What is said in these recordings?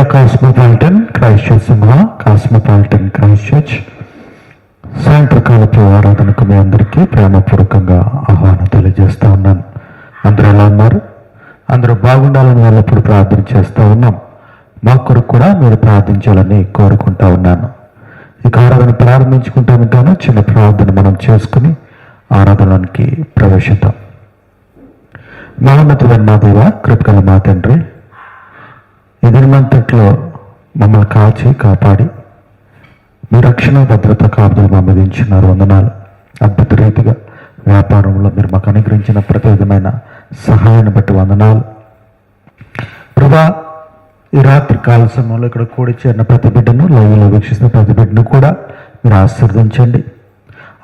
Cosmopolitan Christ church సింహ cosmopolitan Christ church సాయంత్రకాలపు ఆరాధనకు మీ అందరికీ ప్రేమపూర్వకంగా ఆహ్వానం తెలియజేస్తా ఉన్నాను. అందరూ ఎలా ఉన్నారు? అందరూ బాగుండాలని ఎల్లప్పుడు ప్రార్థన చేస్తూ ఉన్నాం. మా కొరకు కూడా మీరు ప్రార్థించాలని కోరుకుంటా ఉన్నాను. ఇక ఆరాధన ప్రారంభించుకుంటా ఉంటాను చిన్న ప్రార్థన మనం చేసుకుని ఆరాధనలోనికి ప్రవేశిద్దాం. మహోన్నతులన్న మా దేవ కృపగల మా తండ్రి ఎదురుమంతట్లో మమ్మల్ని కాచి కాపాడి మీ రక్షణ భద్రత కాపుదలు మమ్మల్ని వందనాలు. అద్భుత రీతిగా వ్యాపారంలో మీరు మాకు అనుగ్రహించిన ప్రతి విధమైన సహాయాన్ని బట్టి వందనాలు. ప్రభా ఈ రాత్రి కాల సమయంలో ఇక్కడ కూడి చేరిన ప్రతి బిడ్డను లైవ్లో వీక్షిస్తున్న ప్రతి బిడ్డను కూడా మీరు ఆశీర్వదించండి.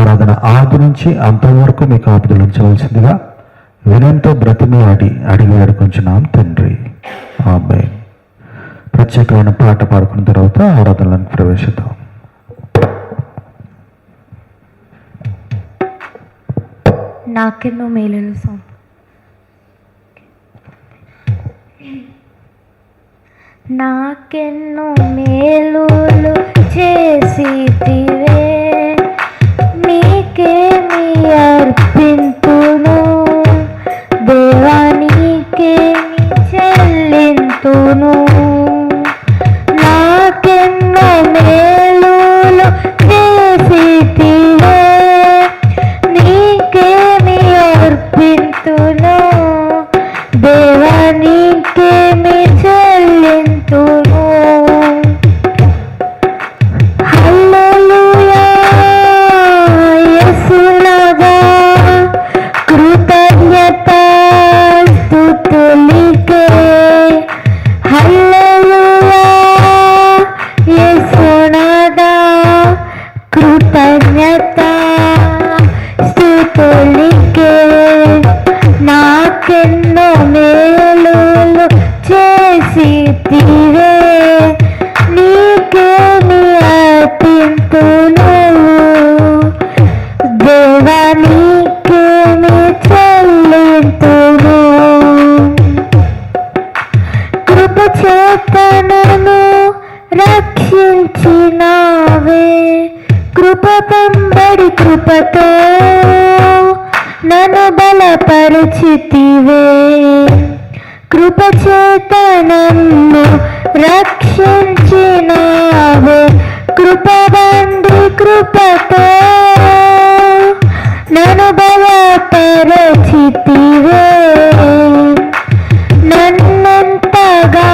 ఆరాధన ఆది నుంచి అంతవరకు మీకు ఆపుదలు ఉంచవలసిందిగా వినయంతో బ్రతిమి ఆడి అడిగి అడుగుంచున్నాం తండ్రి. ఆమె ప్రత్యేకమైన పాట పాడుకున్న తర్వాత ఆరాధనలను ప్రవేశిద్దాం. నాకెన్నో మేలును సాంగ్ నాకెన్నో మేలులు చేసి కృప చేత నన్ను రక్షించినావే. కృప కృపతో నన్ను బలపరచితివే. నన్నెంతగానో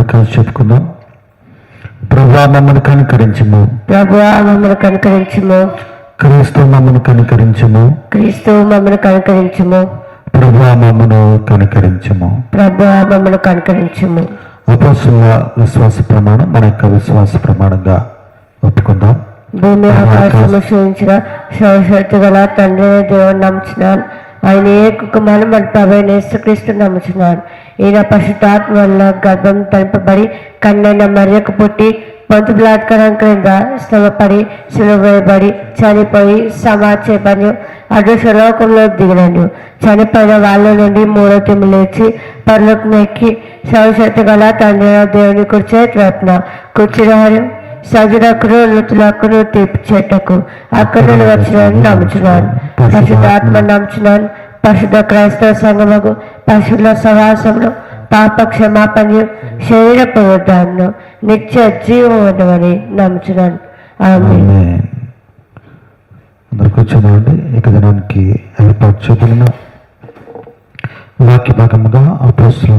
అందరూ కలిసి చెప్పుకుందాం. ప్రభా మమ్మల్ని కనికరించము. ప్రభువా మమ్మల్ని కనుకరించుము. క్రీస్తు మమ్మల్ని కనికరించము. క్రీస్తు మమ్మల్ని కనుకరించుము. ప్రభా మమ్మను కనికరించము. ప్రభువా మమ్మల్ని కనుకరించుము. అపోసుల విశ్వాస ప్రమాణం మన యొక్క విశ్వాస ప్రమాణంగా ఒప్పుకుందాం. భూమి ఆకాశము సూచించిన శాశ్వత గల తండ్రి దేవుని నమ్ముచున్నాను ఆయన ఏ కుటుంబాన్ని మన ప్రభు యేసుక్రీస్తు నమ్ముచున్నాడు. ఈయన పశుతాత్మ వల్ల గర్భం తలపబడి కన్నైన మర్యకు పుట్టి పొంతు బలాత్కారం క్రింద శ్రమపడి సులువేయబడి చనిపోయి సమాచేపని అదృశ్యలోకంలో దిగినను చనిపోయిన వాళ్ళ నుండి మూడో తిమ్ము లేచి పర్లోకం నెక్కి సవశక్తి గల తండ్రి దేవుని కూర్చే రత్న కూర్చున్నారు సజులకును నృతులకును తీర్చిచేటకు అక్కడ నుండి వచ్చినాను నమ్ముచున్నాను పరిశుద్ధాత్మ నమ్ముచున్నాను పరిశుద్ధ క్రైస్తవ సంఘముకు పశువుల సవాసమును పాప క్షమాపణ శరీర పునరుద్ధారణ నిత్య జీవం ఉండమని నమ్ముచున్నాను ఆమె ఆమేన్. అందరు కూర్చోమండి ఇక దినానికి ఏర్పాటు చేయబడిన వాక్య భాగముగా అపోస్తుల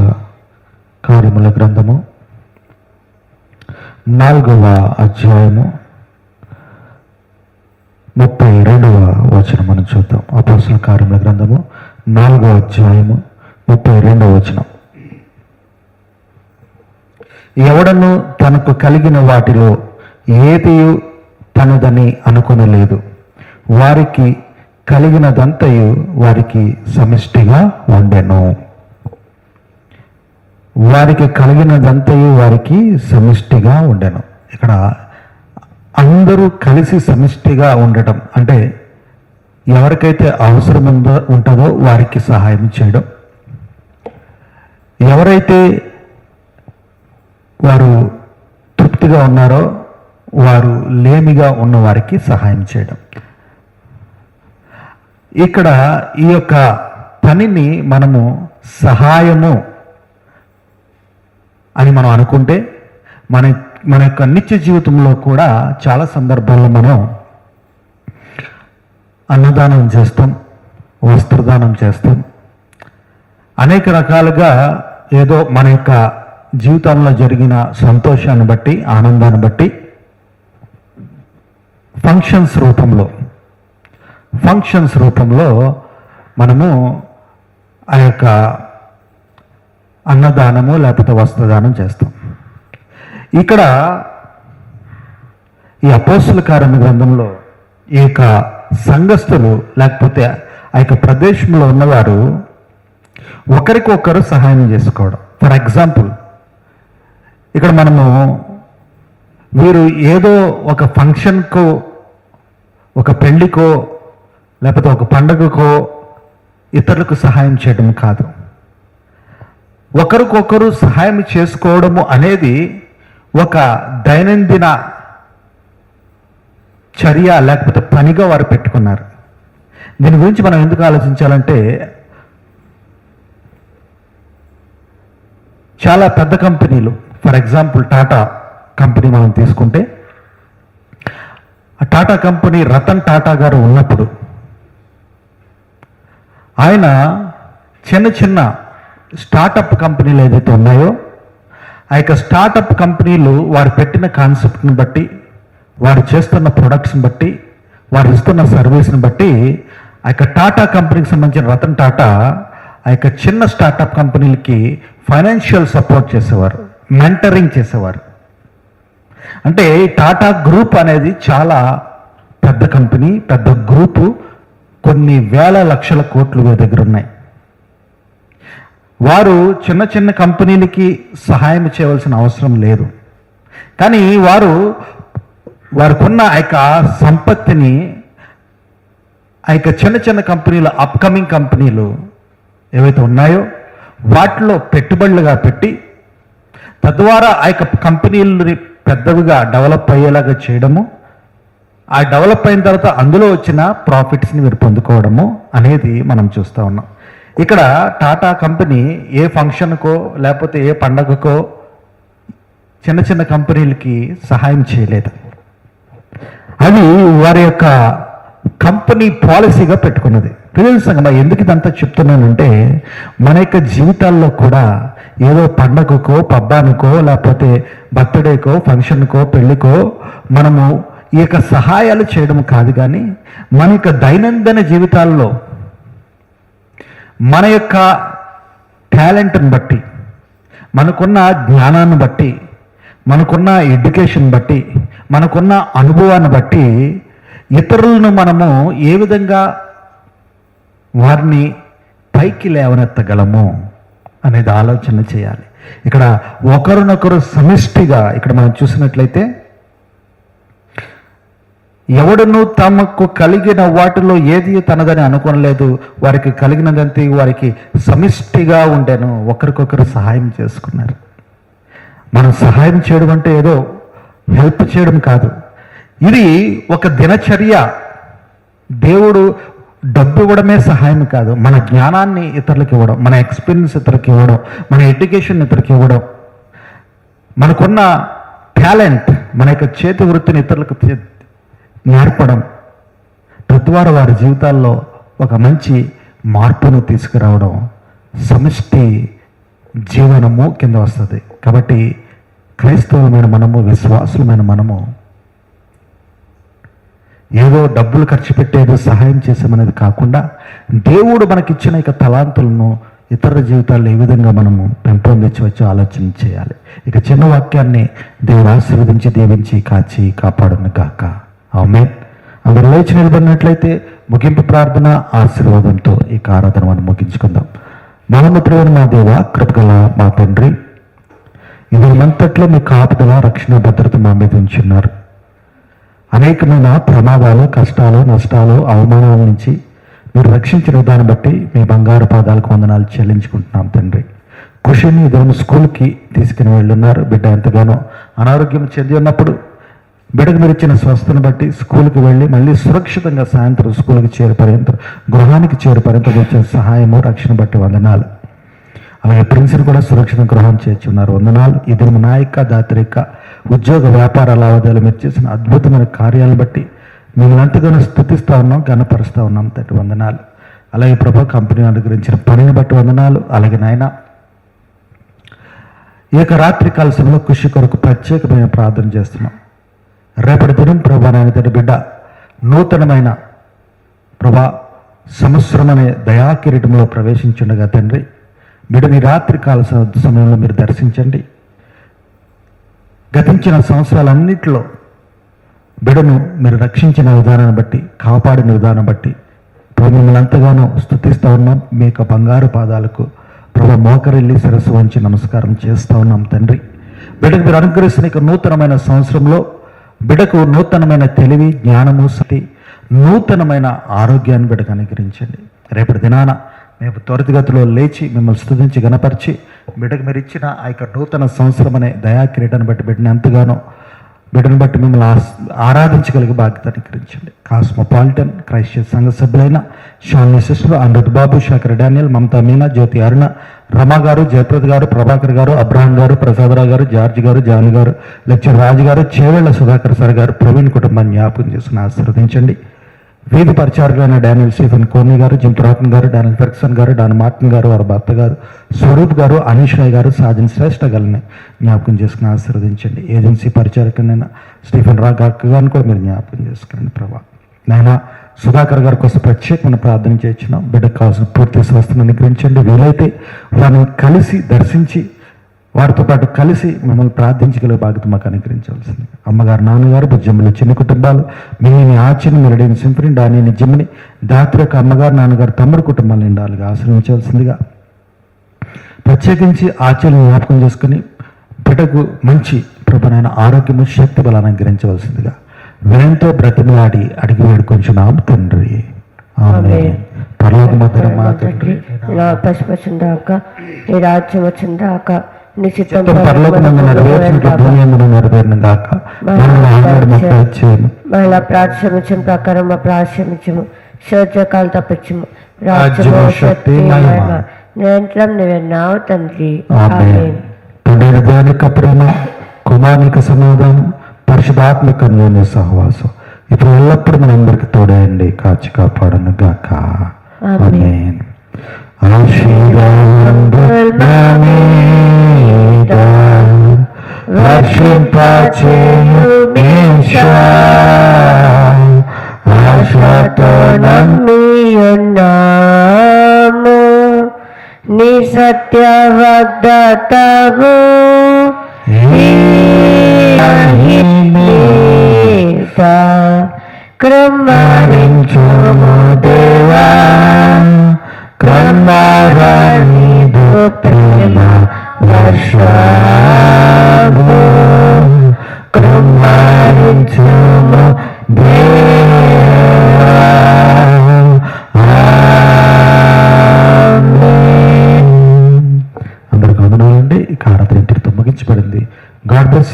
కార్యముల గ్రంథము నాలుగవ అధ్యాయము ముప్పై రెండవ వచనం మనం చూద్దాం. అపోసల కార్యముల గ్రంథము నాలుగవ అధ్యాయము ముప్పై రెండవ వచనం. ఎవడను తనకు కలిగిన వాటిలో ఏది తనదని అనుకునలేదు. వారికి కలిగినదంతయు వారికి సమిష్టిగా ఉండెను. వారికి కలిగినదంతయు వారికి సమిష్టిగా ఉండెను. ఇక్కడ అందరూ కలిసి సమిష్టిగా ఉండటం అంటే ఎవరికైతే అవసరం ఉందో ఉంటుందో వారికి సహాయం చేయడం. ఎవరైతే వారు తృప్తిగా ఉన్నారో వారు లేమిగా ఉన్న వారికి సహాయం చేయడం. ఇక్కడ ఈ యొక్క పనిని మనము సహాయము అని మనం అనుకుంటే మన మన యొక్క నిత్య జీవితంలో కూడా చాలా సందర్భాల్లో మనం అన్నదానం చేస్తాం వస్త్రదానం చేస్తాం. అనేక రకాలుగా ఏదో మన యొక్క జీవితంలో జరిగిన సంతోషాన్ని బట్టి ఆనందాన్ని బట్టి ఫంక్షన్స్ రూపంలో ఫంక్షన్స్ రూపంలో మనము ఆ యొక్క అన్నదానము లేకపోతే వస్త్రదానం చేస్తాం. ఇక్కడ ఈ అపోస్తుల కారణ గ్రంథంలో ఈ యొక్క సంఘస్థులు లేకపోతే ఆ యొక్క ప్రదేశంలో ఉన్నవారు ఒకరికొకరు సహాయం చేసుకోవడం. ఫర్ ఎగ్జాంపుల్ ఇక్కడ మనము వీరు ఏదో ఒక ఫంక్షన్కో ఒక పెళ్ళికో లేకపోతే ఒక పండగకో ఇతరులకు సహాయం చేయడం కాదు. ఒకరికొకరు సహాయం చేసుకోవడము అనేది ఒక దైనందిన చర్య లేకపోతే పనిగా వారు పెట్టుకున్నారు. దీని గురించి మనం ఎందుకు ఆలోచించాలంటే చాలా పెద్ద కంపెనీలు ఫర్ ఎగ్జాంపుల్ టాటా కంపెనీ మనం తీసుకుంటే టాటా కంపెనీ రతన్ టాటా గారు ఉన్నప్పుడు ఆయన చిన్న చిన్న స్టార్టప్ కంపెనీలు ఏదైతే ఉన్నాయో ఆ యొక్క స్టార్టప్ కంపెనీలు వారు పెట్టిన కాన్సెప్ట్ని బట్టి వారు చేస్తున్న ప్రొడక్ట్స్ని బట్టి వారు ఇస్తున్న సర్వీస్ని బట్టి ఆ యొక్క టాటా కంపెనీకి సంబంధించిన రతన్ టాటా ఆ యొక్క చిన్న స్టార్టప్ కంపెనీలకి ఫైనాన్షియల్ సపోర్ట్ చేసేవారు మెంటరింగ్ చేసేవారు. అంటే టాటా గ్రూప్ అనేది చాలా పెద్ద కంపెనీ పెద్ద గ్రూపు కొన్ని వేల లక్షల కోట్లు దగ్గర ఉన్నాయి. వారు చిన్న చిన్న కంపెనీలకి సహాయం చేయవలసిన అవసరం లేదు. కానీ వారు వారికున్న ఆ యొక్క సంపత్తిని ఆ యొక్క చిన్న చిన్న కంపెనీలు అప్కమింగ్ కంపెనీలు ఏవైతే ఉన్నాయో వాటిలో పెట్టుబడులుగా పెట్టి తద్వారా ఆ యొక్క కంపెనీలని పెద్దవిగా డెవలప్ అయ్యేలాగా చేయడము ఆ డెవలప్ అయిన తర్వాత అందులో వచ్చిన ప్రాఫిట్స్ని మీరు పొందుకోవడము అనేది మనం చూస్తూ ఉన్నాం. ఇక్కడ టాటా కంపెనీ ఏ ఫంక్షన్కో లేకపోతే ఏ పండగకో చిన్న చిన్న కంపెనీలకి సహాయం చేయలేదు. అది వారి యొక్క కంపెనీ పాలసీగా పెట్టుకున్నది. పిల్లల సంగమ ఎందుకు ఇదంతా చెప్తున్నానంటే మన యొక్క జీవితాల్లో కూడా ఏదో పండగకో పబ్బానికో లేకపోతే బర్త్డేకో ఫంక్షన్కో పెళ్ళికో మనము ఈ యొక్క సహాయాలు చేయడం కాదు కానీ మన యొక్క దైనందిన జీవితాల్లో మన యొక్క టాలెంట్ని బట్టి మనకున్న జ్ఞానాన్ని బట్టి మనకున్న ఎడ్యుకేషన్ బట్టి మనకున్న అనుభవాన్ని బట్టి ఇతరులను మనము ఏ విధంగా వారిని పైకి లేవనెత్తగలము అనేది ఆలోచన చేయాలి. ఇక్కడ ఒకరినొకరు సమిష్టిగా ఇక్కడ మనం చూసినట్లయితే ఎవడును తమకు కలిగిన వాటిలో ఏది తనదని అనుకోనలేదు వారికి కలిగినదంతే వారికి సమిష్టిగా ఉండేను. ఒకరికొకరు సహాయం చేసుకున్నారు. మనం సహాయం చేయడం అంటే ఏదో హెల్ప్ చేయడం కాదు. ఇది ఒక దినచర్య. దేవుడు డబ్బు ఇవ్వడమే సహాయం కాదు. మన జ్ఞానాన్ని ఇతరులకు ఇవ్వడం మన ఎక్స్పీరియన్స్ ఇతరులకు ఇవ్వడం మన ఎడ్యుకేషన్ ఇతరులకు ఇవ్వడం మనకున్న టాలెంట్ మన యొక్క చేతి వృత్తిని ఇతరులకు నేర్పడం. తద్వారా వారి జీవితాల్లో ఒక మంచి మార్పును తీసుకురావడం సమష్టి జీవనము కింద వస్తుంది. కాబట్టి క్రైస్తవులమైన మనము విశ్వాసులమైన మనము ఏదో డబ్బులు ఖర్చు పెట్టేదో సహాయం చేసామనేది కాకుండా దేవుడు మనకిచ్చిన ఇక తలాంతులను ఇతరుల జీవితాల్లో ఏ విధంగా మనము పెంపొందించవచ్చో ఆలోచన చేయాలి. ఇక చిన్న వాక్యాన్ని దేవుడు ఆశీర్వదించి దీవించి కాచి కాపాడును గాక. ఆమె అందరు లేచి నిలబడినట్లయితే ముగింపు ప్రార్థన ఆశీర్వాదంతో ఈ ఆరాధన మనం ముగించుకుందాం. మహమ్మతుడైన మా దేవ కృపగల మా తండ్రి ఇదంతట్లో మంతట్లో మీ కాపుదల రక్షణ భద్రత మా మీద ఉంచున్నారు. అనేకమైన ప్రమాదాలు కష్టాలు నష్టాలు అవమానాల నుంచి మీరు రక్షించిన విధానం బట్టి మీ బంగారు పాదాలకు వందనాలు చెల్లించుకుంటున్నాం తండ్రి. కుషిని ఇద్దరు స్కూల్కి తీసుకుని వెళ్ళున్నారు. బిడ్డ ఎంతగానో అనారోగ్యం చెంది ఉన్నప్పుడు బిడ్డకు మీరు ఇచ్చిన స్వస్థను బట్టి స్కూల్కి వెళ్ళి మళ్ళీ సురక్షితంగా సాయంత్రం స్కూల్కి చేరే గృహానికి చేరే వచ్చిన సహాయము రక్షణ బట్టి వందనాలు. అలాగే ప్రిన్స్ని కూడా సురక్షిత గృహం చేర్చున్నారు వందనాలు. ఇద్దరు నాయక దాత్రిక ఉద్యోగ వ్యాపార లావాదేవీలు మీరు చేసిన అద్భుతమైన కార్యాలను బట్టి మిమ్మల్ని అంతగానో స్థుతిస్తూ ఉన్నాం గణపరుస్తూ ఉన్నాం తండ్రి వందనాలు. అలాగే ప్రభా కంపెనీ అనుగ్రహించిన పనిని బట్టి వందనాలు. అలాగే నాయన ఈ యొక్క రాత్రి కాల సమయంలో కృషి కొరకు ప్రత్యేకమైన ప్రార్థన చేస్తున్నాం. రేపటి దినం ప్రభా నాయన తండ్రి బిడ్డ నూతనమైన ప్రభా సంవత్సరం అనే దయాకిరీటంలో ప్రవేశించుండగా తండ్రి. బిడ్డని రాత్రి కాల సమయంలో మీరు దర్శించండి. గతించిన సంవత్సరాలన్నింటిలో బిడను మీరు రక్షించిన విధానాన్ని బట్టి కాపాడిన విధానం బట్టి ప్రభు మిమ్మల్ని ఎంతగానో స్థుతిస్తూ ఉన్నాం. మీ యొక్క బంగారు పాదాలకు ప్రభు మోకరిల్లి శిరస్సు వంచి నమస్కారం చేస్తూ ఉన్నాం తండ్రి. బిడ్డకు మీరు అనుగ్రహిస్తున్న నూతనమైన సంవత్సరంలో బిడకు నూతనమైన తెలివి జ్ఞానము సతి నూతనమైన ఆరోగ్యాన్ని బిడకు అనుగ్రహించండి. రేపటి దినాన మేము త్వరితగతిలో లేచి మిమ్మల్ని స్థుతించి గణపరిచి బిడ్డకు మీరు ఇచ్చిన ఆ యొక్క నూతన సంవత్సరం అనే దయా బట్టి బిడ్డని ఎంతగానో బిడ్డను బట్టి మిమ్మల్ని ఆరాధించగలిగే బాధ్యత అనుగ్రహించండి. కాస్మోపాలిటన్ క్రైస్టియన్ సంఘ సభ్యులైన షాలిని శిష్యులు అమృత్ బాబు శేఖర్ డానియల్ మమతా మీనా జ్యోతి అరుణ రమ గారు జయప్రద్ గారు ప్రభాకర్ గారు అబ్రహం గారు ప్రసాదరావు గారు జార్జ్ గారు జాన్ గారు లెక్చర్ రాజు గారు చేవెళ్ళ సుధాకర్ సార్ గారు ప్రవీణ్ కుటుంబాన్ని జ్ఞాపకం చేసుకుని ఆశీర్వదించండి. వీధి పరిచారులైన డానియల్ స్టీఫెన్ కోనీ గారు జింతురాకన్ గారు డానియల్ ఫెర్క్సన్ గారు డాన్ మార్టిన్ గారు వారి భర్త గారు స్వరూప్ గారు అనీష్ రాయ్ గారు సాజన్ శ్రేష్ఠ గారిని జ్ఞాపకం చేసుకుని ఆశీర్వదించండి. ఏజెన్సీ పరిచారకునైన స్టీఫెన్ రా గారిని కూడా మీరు జ్ఞాపకం చేసుకోండి ప్రభా. నాయన సుధాకర్ గారి కోసం ప్రత్యేకమైన ప్రార్థన చేయించినాం బిడ్డకు కావాల్సిన పూర్తి స్వస్థను అనుగ్రహించండి. వీలైతే వారిని కలిసి దర్శించి వారితో పాటు కలిసి మిమ్మల్ని ప్రార్థించగల బాధ్యత మాకు అనుగ్రహించవలసింది. అమ్మగారు నాన్నగారు బుజ్జమ్మలు చిన్న కుటుంబాలు మిగిలిన ఆచిని మెరడైన సింపుని డానిని జిమ్ని దాత్రి యొక్క అమ్మగారు నాన్నగారు తమ్ముడు కుటుంబాలు నిండాలుగా ఆశ్రయించవలసిందిగా ప్రత్యేకించి ఆచరణ జ్ఞాపకం చేసుకుని బిడ్డకు మంచి ప్రభునైన ఆరోగ్యము శక్తి బలాన్ని అనుగ్రహించవలసిందిగా వినయంతో బ్రతిమలాడి అడిగి వేడుకొంచున్నాం తండ్రి. ఆమె ఆమేన్. పరలోక మధుర మా తండ్రి. నా రాజ్యం వచ్చిందాక నీ చిత్తం చిత్తం పరలోకమందు నెరవేర్చినట్లు భూమి యందు నెరవేరిన గాక మనల్ని ఆనాడు మాకు ఇచ్చేయము మళ్ళా ప్రార్థించిన ప్రకారం మా ప్రార్థించము శోచకాలు తప్పించము. రాజ్యము, రాజ్యము శక్తి, శక్తి మహిమ. మహిమ. నిరంతరం నువ్వెన్నావు తండ్రి. ప్రేమ కుమార్నిక సమాధానం. పరిశుధాత్మక అన్యోన్య సహవాసం. ఇప్పుడు ఎల్లప్పుడూ మనందరికి తోడేయండి కాచి కాపాడను గాక. నమ్మి నీ సత్య వాగ్దాతము కృమారించుము దేవా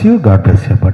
అందరికి వందనాలండి ఈ కారత